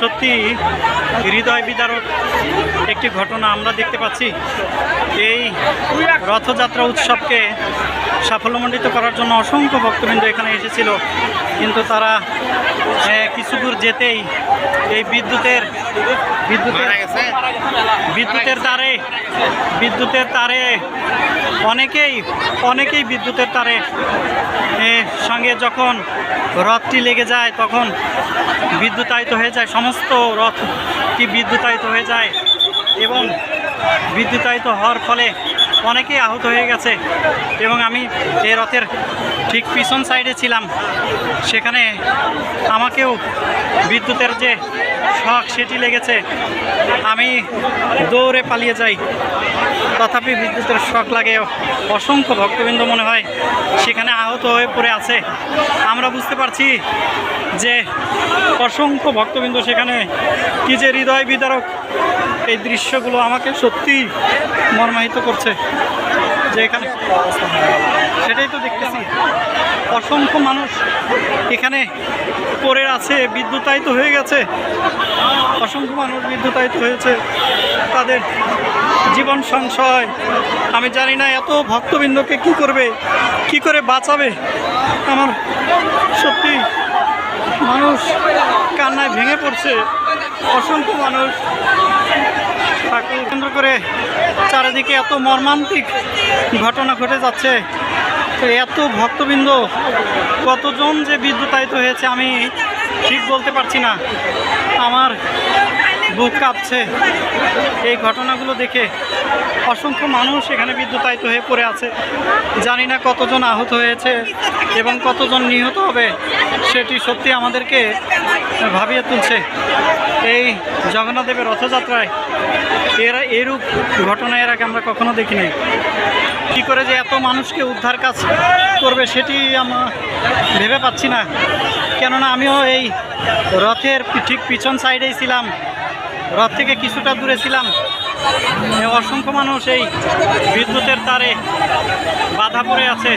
সত্যি হৃদয় বিদারক একটি ঘটনা আমরা দেখতে পাচ্ছি। এই রথযাত্রা উৎসবকে সাফল্যমণ্ডিত করার জন্য অসংখ্য ভক্তবৃন্দ এখানে এসেছিল। কিন্তু তারা কিছু দূর যেতেই এই বিদ্যুতের বিদ্যুতের বিদ্যুতের তারে বিদ্যুতের তারে অনেকেই অনেকেই বিদ্যুতের তারে সঙ্গে যখন রথটি লেগে যায় তখন বিদ্যুতায়িত হয়ে যায় সমস্ত রথটি বিদ্যুতায়িত হয়ে যায় এবং বিদ্যুতায়িত হওয়ার ফলে অনেকেই আহত হয়ে গেছে এবং আমি এই রথের ঠিক পিছন সাইডে ছিলাম। সেখানে আমাকেও বিদ্যুতের যে শখ সেটি লেগেছে। আমি দৌড়ে পালিয়ে যাই। তথাপি বিদ্যুতের শখ লাগে, অসংখ্য ভক্তবৃন্দ মনে হয় সেখানে আহত হয়ে পড়ে আছে। আমরা বুঝতে পারছি যে অসংখ্য ভক্তবৃন্দ সেখানে কি যে হৃদয় বিদারক এই দৃশ্যগুলো আমাকে সত্যি মর্মাহিত করছে যে এখানে সেটাই তো দেখতেছি। অসংখ্য মানুষ এখানে পড়ে আছে, বিদ্যুতায়িত হয়ে গেছে। অসংখ্য মানুষ বিদ্যুতায়িত হয়েছে। তাদের জীবন সংশয়, আমি জানি না এত ভক্তবৃন্দকে কি করবে, কি করে বাঁচাবে। আমার সত্যি মানুষ কান্নায় ভেঙে পড়ছে। অসংখ্য মানুষ ঠাকুর কেন্দ্র করে চারিদিকে এত মর্মান্তিক ঘটনা ঘটে যাচ্ছে। এত ভক্তবৃন্দ, কতজন যে বিদ্যুতায়িত হয়েছে আমি ঠিক বলতে পারছি না। আমার বুক কাঁপছে। এই ঘটনাগুলো দেখে অসংখ্য মানুষ এখানে বিদ্যুতায়িত হয়ে পড়ে আছে। জানি না কতজন আহত হয়েছে এবং কতজন নিহত হবে, সেটি সত্যি আমাদেরকে ভাবিয়ে তুলছে। এই জগন্নাথদেবের রথযাত্রায় এরা এরূপ ঘটনা এর আগে আমরা কখনো দেখিনি। কী করে যে এত মানুষকে উদ্ধার কাজ করবে সেটি আমরা ভেবে পাচ্ছি না। কেননা আমিও এই রথের ঠিক পিছন সাইডেই ছিলাম। রথ থেকে কিছুটা দূরে ছিলাম। অসংখ্য মানুষ এই বিদ্যুতের তারে বাধা পড়ে আছে।